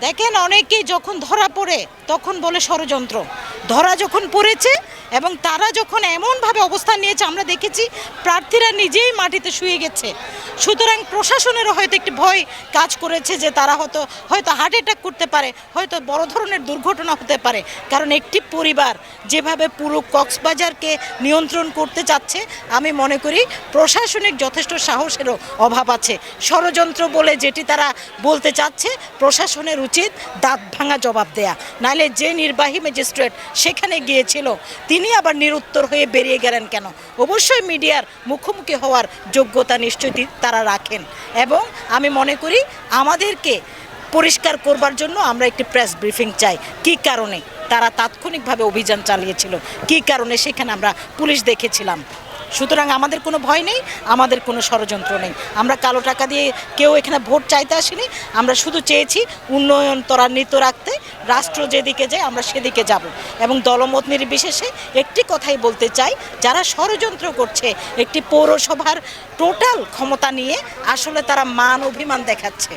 দেখেন অনেকেই যখন ধরা পড়ে তখন বলে ষড়যন্ত্র। ধরা যখন পড়েছে এবং তারা যখন এমনভাবে অবস্থান নিয়েছে, আমরা দেখেছি প্রার্থীরা নিজেই মাটিতে শুয়ে গেছে। সুতরাং প্রশাসনেরও হয়তো একটি ভয় কাজ করেছে যে তারা হয়তো হয়তো হার্ট অ্যাটাক করতে পারে, হয়তো বড় ধরনের দুর্ঘটনা হতে পারে। কারণ একটি পরিবার যেভাবে পুরো কক্সবাজারকে নিয়ন্ত্রণ করতে চাচ্ছে, আমি মনে করি প্রশাসনিক যথেষ্ট সাহসেরও অভাব আছে। ষড়যন্ত্র বলে যেটি তারা বলতে চাচ্ছে, প্রশাসনের উচিত দাঁত ভাঙা জবাব দেয়া। নাহলে যে নির্বাহী ম্যাজিস্ট্রেট সেখানে গিয়েছিল তিনি আবার নিরুত্তর হয়ে বেরিয়ে গেলেন কেন? অবশ্যই মিডিয়ার মুখোমুখি হওয়ার যোগ্যতা নিশ্চয়ই তারা রাখেন। এবং আমি মনে করি আমাদেরকে পরিষ্কার করবার জন্য আমরা একটি প্রেস ব্রিফিং চাই। কি কারণে? তারা তাৎক্ষণিকভাবে অভিযান চালিয়েছিল। কি কারণে সেখানে আমরা পুলিশ দেখেছিলাম? সুতরাং আমাদের কোনো ভয় নেই, আমাদের কোনো ষড়যন্ত্র নেই। আমরা কালো টাকা দিয়ে কেউ এখানে ভোট চাইতে আসিনি, আমরা শুধু চেয়েছি উন্নয়ন ত্বরান্বিত রাখতে, রাষ্ট্র যেদিকে যায় আমরা সেদিকে যাব। এবং দলমত নির্বিশেষে একটি কথাই বলতে চাই, যারা ষড়যন্ত্র করছে, একটি পৌরসভার টোটাল ক্ষমতা নিয়ে আসলে তারা মান অভিমান দেখাচ্ছে।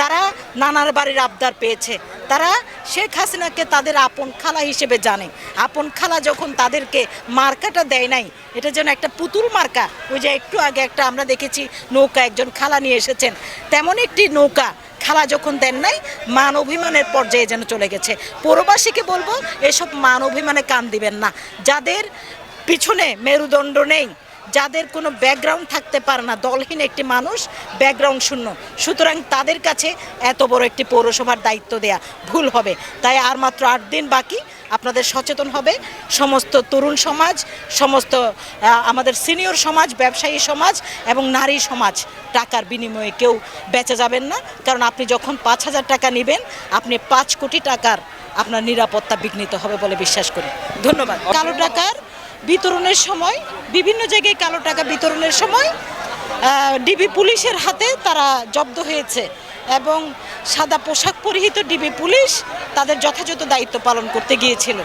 তারা নানার বাড়ির আবদার পেয়েছে তারা শেখ হাসিনাকে তাদের আপন খালা হিসেবে জানে। আপন খালা যখন তাদেরকে মার্কাটা দেয় নাই, এটা যেন একটা পুতুল মার্কা। ওই যে একটু আগে একটা আমরা দেখেছি, নৌকা একজন খালা নিয়ে এসেছেন। তেমন একটি নৌকা খালা যখন দেন নাই, মান অভিমানের পর্যায়ে যেন চলে গেছে। পৌরবাসীকে বলব, এসব মান অভিমানে কান দিবেন না। যাদের পিছনে মেরুদণ্ড নেই যাদের কোনো ব্যাকগ্রাউন্ড থাকতে পারে না, দলহীন একটি মানুষ ব্যাকগ্রাউন্ড শূন্য। সুতরাং তাদের কাছে এত বড় একটি পৌরসভার দায়িত্ব দেয়া ভুল হবে। তাই আর মাত্র আট দিন বাকি, আপনাদের সচেতন হবে। সমস্ত তরুণ সমাজ, সমস্ত আমাদের সিনিয়র সমাজ, ব্যবসায়ী সমাজ এবং নারী সমাজ, টাকার বিনিময়ে কেউ বেঁচে যাবেন না। কারণ আপনি যখন পাঁচ হাজার টাকা নেবেন, আপনি পাঁচ কোটি টাকার আপনার নিরাপত্তা বিঘ্নিত হবে বলে বিশ্বাস করি। ধন্যবাদ। কালো টাকার বিতরণের সময়, বিভিন্ন জায়গায় কালো টাকা বিতরণের সময় ডিবি পুলিশের হাতে তারা জব্দ হয়েছে এবং সাদা পোশাক পরিহিত ডিবি পুলিশ তাদের যথাযথ দায়িত্ব পালন করতে গিয়েছিল।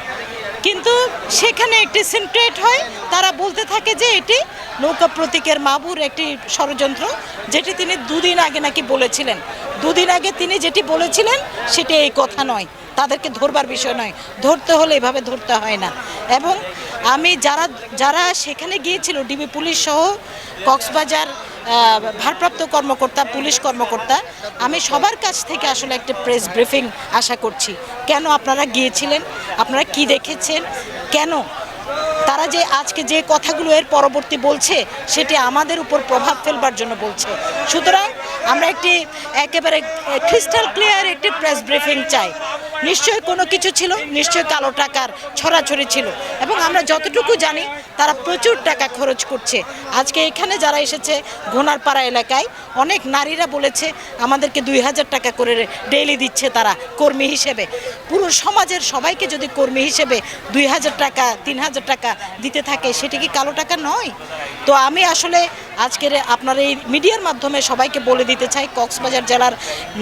কিন্তু সেখানে একটি সিনক্রেট হয়, তারা বলতে থাকে যে এটি নৌকা প্রতীকের মাবুর একটি ষড়যন্ত্র, যেটি তিনি দুদিন আগে নাকি বলেছিলেন। দুদিন আগে তিনি যেটি বলেছিলেন, সেটি এই কথা নয়। তাদেরকে ধরবার বিষয় নয়। ধরতে হলে এভাবে ধরতে হয় না। এবং আমি যারা যারা সেখানে গিয়েছিল, ডিবি পুলিশ সহ কক্সবাজার ভারপ্রাপ্ত কর্মকর্তা, পুলিশ কর্মকর্তা, আমি সবার কাছ থেকে আসলে একটা প্রেস ব্রিফিং আশা করছি। কেন আপনারা গিয়েছিলেন? আপনারা কি দেখেছেন? কেন? তারা যে আজকে যে কথাগুলো এর পরবর্তী বলছে, সেটি আমাদের উপর প্রভাব ফেলবার জন্য বলছে। সুতরাং আমরা একটি একেবারে ক্রিস্টাল ক্লিয়ার একটি প্রেস ব্রিফিং চাই। নিশ্চয়ই কোনো কিছু ছিল? নিশ্চয় কালো টাকার ছড়াছড়ি ছিল। এবং আমরা যতটুকু জানি তারা প্রচুর টাকা খরচ করছে। আজকে এখানে যারা এসেছে ঘোনারপাড়া এলাকায় অনেক নারীরা বলেছে আমাদেরকে দুই হাজার টাকা করে ডেইলি দিচ্ছে তারা, কর্মী হিসেবে। পুরো সমাজের সবাইকে যদি কর্মী হিসেবে দুই হাজার টাকা, তিন হাজার টাকা দিতে থাকে, সেটি কি কালো টাকা নয়? তো আমি আসলে আজকের আপনার এই মিডিয়ার মাধ্যমে সবাইকে বলে দিতে চাই, কক্সবাজার জেলার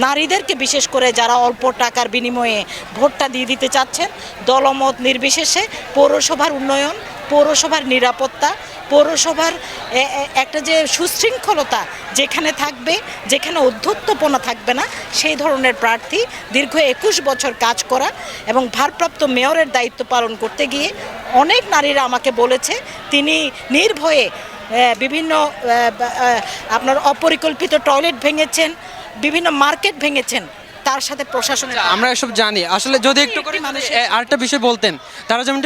নারীদেরকে বিশেষ করে যারা অল্প টাকার বিনিময়ে ভোটটা দিয়ে দিতে চাচ্ছেন, দলমত নির্বিশেষে পৌরসভার উন্নয়ন, পৌরসভার নিরাপত্তা পৌরসভার একটা যে সুশৃঙ্খলতা যেখানে থাকবে যেখানে অধ্যত্বপনা থাকবে না সেই ধরনের প্রার্থী দীর্ঘ একুশ বছর কাজ করা এবং ভারপ্রাপ্ত মেয়রের দায়িত্ব পালন করতে গিয়ে অনেক নারীরা আমাকে বলেছে তিনি নির্ভয়ে বিভিন্ন আপনার অপরিকল্পিত টয়লেট ভেঙেছেন বিভিন্ন মার্কেট ভেঙেছেন তার সাথে প্রশাসনের আমরা এসব জানি। আসলে যদি একটু করে এ, আরেকটা বিষয় বলতেন তারা যেমন